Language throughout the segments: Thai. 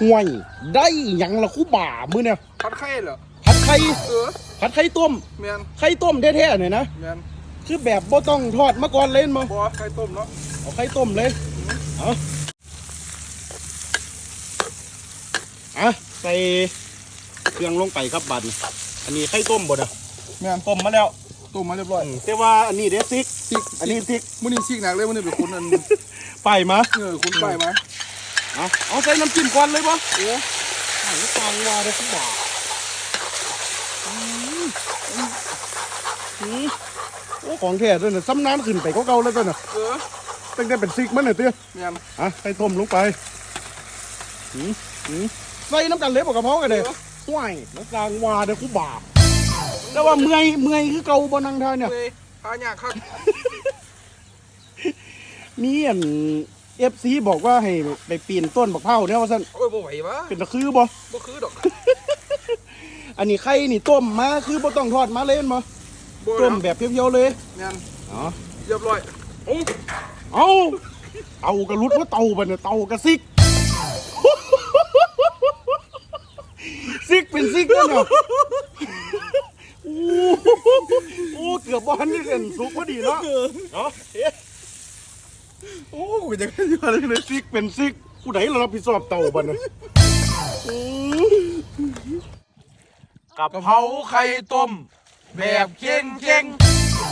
ห่วย ได้หยังละคูบ่ามือเนี่ยพัดไข่เหรอผัดไข่เออผัดไข่ต้ม แมนไข่ต้มแท้ๆเนี่ยนะ แมนคือแบบบ่ต้องทอดมาก่อนเล่นมั้บอไข่ต้มเนาะเอาไข่ต้มเลย เอาอะใส่เครื่องลงไปครับบัดนอันนี้ไข่ต้มบ่เด้อแมนต้มมาแล้วต้มมาเรียบร้อยอืมแต่ว่าอันนี้เด้ซิกซิกอันนี้ซิกมื้อนี้ซิกหนักเลยมื้อนี้เป็นคนอันไปมาเออคุณไปมา เอาเอาใส่น้ำจิ้มก่อนเลยปะเออไอ้ฟังว่าได้คุณบ่าอืมอืมโอ้ของแท้ด้วยนะซ้ำน้ำขึ้นไปก็เก่าแล้วด้วยนะเออตั้งแต่เป็นซิกมันน่ะเตี้ยแมนอะใส่ต้มลงไปหืมหืมใส่น้ำกันเล็บกับกระเพาะกันเลยห่วยน้ำกลางวาเด้อคุณบ่าแต่ว่าเมื่อยเมื่อยคือเก่าบนนังทานเนี่ยเว้ยหายากครับมีอัน เอฟซีบอกว่าให้ไปปีนต้นบักเผาเนี่ยว่าสั่นโอ้ยบ่ไหววะเป็นตะคือบ่บ่คือดอกอันนี้ไข่นี่ต้มมาคือบ่ต้องทอดมาเล่นบ่บ่ต้มนะแบบเพียวๆเลยแมนอ๋อเรียบร้อยเอาเอาเตากระลุดว่าเตาบันเนี่ยเตากระซิกซิกเป็นซิกนั่นเหรอโอ้โหโอ้เกือบบอลนี่เล่นสุกพอดีเนาะเนาะ เอ๊ะโอ้กูจะอยู่อะไรเลยซิกเป็นซิกผู้ใดเรารับผิดชอบเตาบันเนี่ยกับกะเพราไข่ต้ม แบบเค็งเค็ง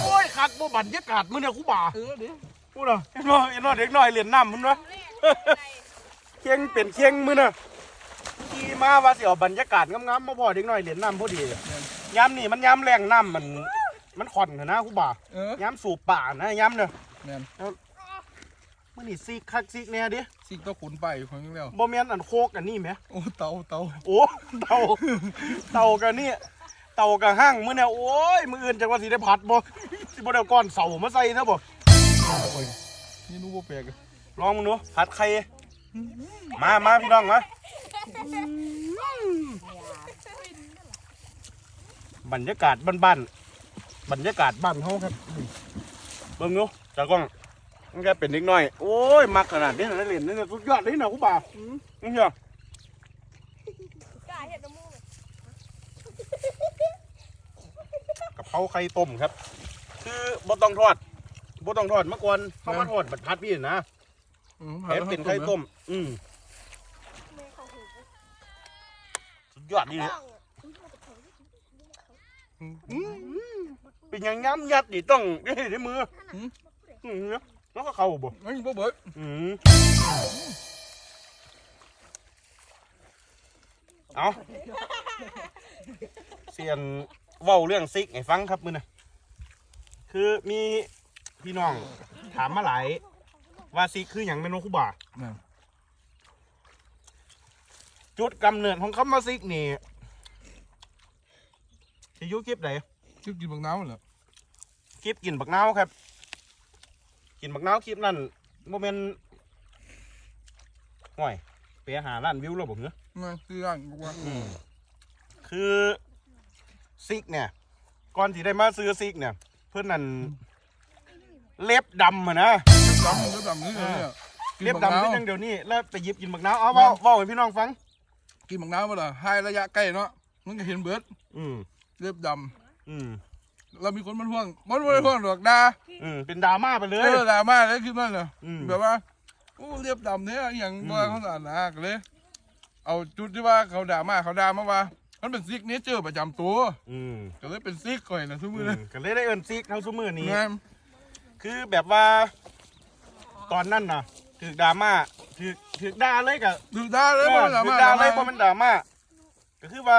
โอ้ยคักบ่บรรยากาศมื้อเนี่ยครูบ่าเออเดี๋ยวพูดเหรอเห็นบ่เห็นบ่เด็กน้อยเรียนน้ำมันวะเคียงเป็นเคียงมือน่ะขี่มาว่าสิเอาบรรยากาศงามๆมาพอเด็กน้อยเรียนน้ำพอดียามนี่มันยามแรงน้ำมัน มันขอนน่ะนะครูบ่าเออยามสูบป่านะยามเนี่ยแมนมื้อนี่ซีกคักซีกแน่ดิซิกต้องขุนไปคนนึงแล้วบ่แม่นอันโคกอันนี้แหมโอ้เตาเตาโอ้เต่าเต่ากันนี่เต่ากับห้างมื้อเนี่ยโอ้ยมื้ออื่นจังว่าสิได้ผัดบ่สิบ่ได้เอาก้อนเสามาใส่ซะบ่นี่นูบ่แปลกอะลองมึงดูผัดไข่มามาพี่น้องมาบรรยากาศบ้านๆบรรยากาศบ้านเฮาครับเบิ่งดูจากกล้อง มันแกเป็นเด็กน้อย โอ้ยมักขนาดนี้นะเล่นนี่นะสุดยอดเลยนะคุณบ่าวนี่เหรอกล้าเห็ดน้ำมูกกะเพราไข่ต้มครับ คือบ่ต้องทอดบ่ต้องทอดมาก่อนเข้ามาทอดบัดพัดพี่นะอืมแถมเป็นไข่ต้ม อืมแม่เขาหูสุดยอดนี่เลยอืมเป็นอยังย้ำยัดดิต้องได้ในมืออืม แล้วก็เข้าบ่เฮ้ยบ่เบิดอืมเอาเสียนเว้าเรื่องซิกให้ฟังครับมือนะคือมีพี่น้องถามมาหลายว่าซิกคืออย่างเป็นโนคุบาแม่น จุดกำเนิดของคำว่าซิกนี่ที่อยุคลิปไหนซิกกินบักน้ำเหรอ คลิปกินบักนาวครับ กินบักนาวคลิปนั่นโมเมนห่วยไปหาล้านวิวแล้วบอกเนอะมาซื้อร้านบอกว่าคือซิกเนี่ย ก่อนที่ได้มาซื้อซิกเนี่ย เพื่อนนั่นเล็บดำอะนะ ดำเล็บดำนี่เลยเนี่ยเล็บดำเป็นอยังเดี๋ยวนี้ แล้วไปหยิบกินบักนาวเอาเว่าเว่าให้พี่น้องฟัง กินบักน้ำมาละให้ระยะใกล้เนาะมันก็เห็นเบิดอืมเล็บดอืมำ เรามีคนมาท่วงมันไม่ได้ท่วงหรอกดาอืมเป็นดราม่าไปเลเอย อดราม่าเลยคือมันเหรออืม แบบว่าโอ้เล็บดำเนี่ยอหย่างอืมบ่เขาสารนะก็เลย เอาจุดที่ว่าเขาด่ามาเขาด่ามาว่า มันเป็นซิกเนเจอร์ประจำตัวอืมก็เลยเป็นซิกก่อยนะทุกอืมือมเลยก็เลยได้เอินซิกเท่าซุมือนี้ งามคือแบบว่า ตอนนั้นน่ะถือดราม่าถือถือด่าเลยกับ ดูด่าเลยเอบ่อด่าถืมาอด่าเลยเพราะมันดราม่าก็คือว่า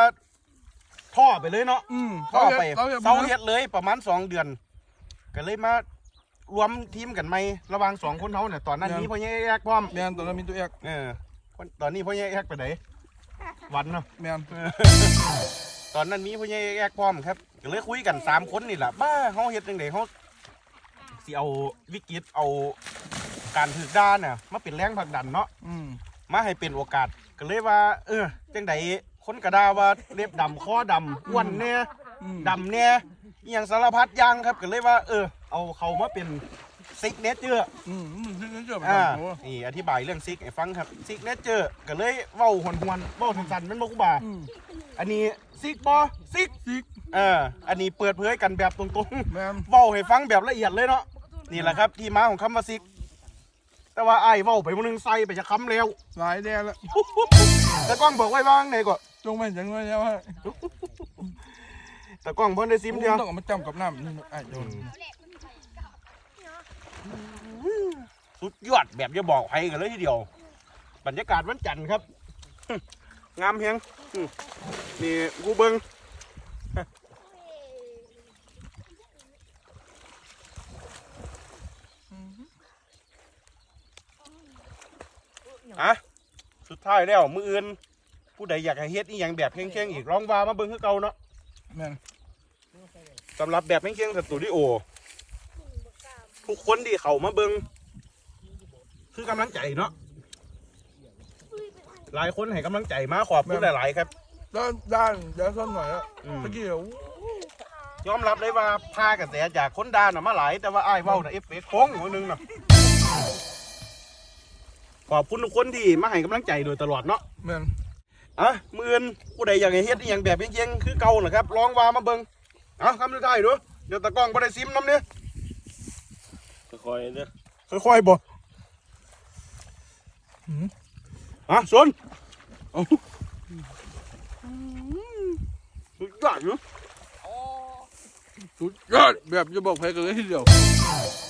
ท่อไปเลยเนาะอืมท่อไปเขาเห็นเสาเขาเฮ็ดเลยประมาณสองเดือนก็เลยมารวมทีมกันไหมระหว่างสองคนเขาเนี่ยตอนนั้นนี้พ่อแย่แยกพร้อมแมนตอนนั้นมีตัวเอกเออคนตอนนี้พ่อแย่แยกไปไหนวันเนาะแมนตอนนั้นมีพ่อใหญ่แยกพร้อมครับก็เลยคุยกันสามคนนี่แหละบ้าเขาเฮ็ดจังไดเขาสิเอาวิกฤตเอาการถือด้านน่ะมาเป็นแรงผลักดันเนาะอืมมาให้เป็นโอกาสก็เลยว่า เออจังได คนกระดาว่าเล็บดำคอดำอ้วนเนี่ยอืมดำเนี่ยอหย่างสารพัดอย่างครับก็เลยว่า เออ เอาเขามาเป็นเซซิกเนเจอร์อืมมันซิกเนเจอร์ประอ่าจำตัวนี่อธิบายเรื่องซิกให้ฟังครับซิกเนเจอร์ก็เลยเว้าหวนหวนๆเว้าสั้นๆแมันบ่กูบ่า อืมอันนี้ซิกบอซิกซิก เอออันนี้เปิดเผยกันแบบตรงแม่นๆเว้าให้ฟังแบบละเอียดเลยเนาะนี่แหละครับที่มาของคำว่าซิก แต่ว่าไอ้ายเว้าไปมันนึงใส่ไปจะคำแล้ว หลายแดนละ แต่กล้องบอกไว้ว่างไหนก็ จงไม่จังเลยนะว่าแต่กล้องเพิ่นได้ซิมเดียวต้องเอามาจำกับน้ำนี่ไอ้โยนสุดยอดแบบจะบอกใครกันเลยทีเดียว บรรยากาศวันจันทร์ครับ งามเพียงอืมนี่กูเบิงอะสุดท้ายแล้วมืออื่น ผู้ใดอยากให้เฮ็ดอีหยังแบบเข่งๆอีกลองว่ามาเบิ่งคือเก่าเนาะแม่น สำหรับแบบเข่งๆสตูดิโอทุกคนที่เข้ามาเบิ่งคือกำลังใจเนาะหลายคนให้กำลังใจมาขอบคุณหลายๆครับ ด้านด้านเดี๋ยวส้นหน่อยละอืม เมื่อกี้เดี๋ยวยอมรับเลยว่าพากระแสจากคนด่าน่ะมาหลาย แต่ว่าอ้ายเว้าน่ะเอฟเฟกต์โค้งคนนึงน่ะขอบคุณทุกคนที่มาให้กำลังใจโดยตลอดเนาะ แม่น อะมืออื่นผู้ใดอยากให้เฮ็ดอหย่างแบบเยี่ยงๆคือเก่าน่ะครับลองว่ามาเบิ่งเอาคำสุดท้ายดูเดี๋ยวตะกล้องบ่ได้ซิมน้ำเนี่ยค่อยๆเด้อค่อยๆบ่อะสนเอาสุดยอดอยู่สุดยอดแบบจะบอกใครกันเลยทีเดียวอ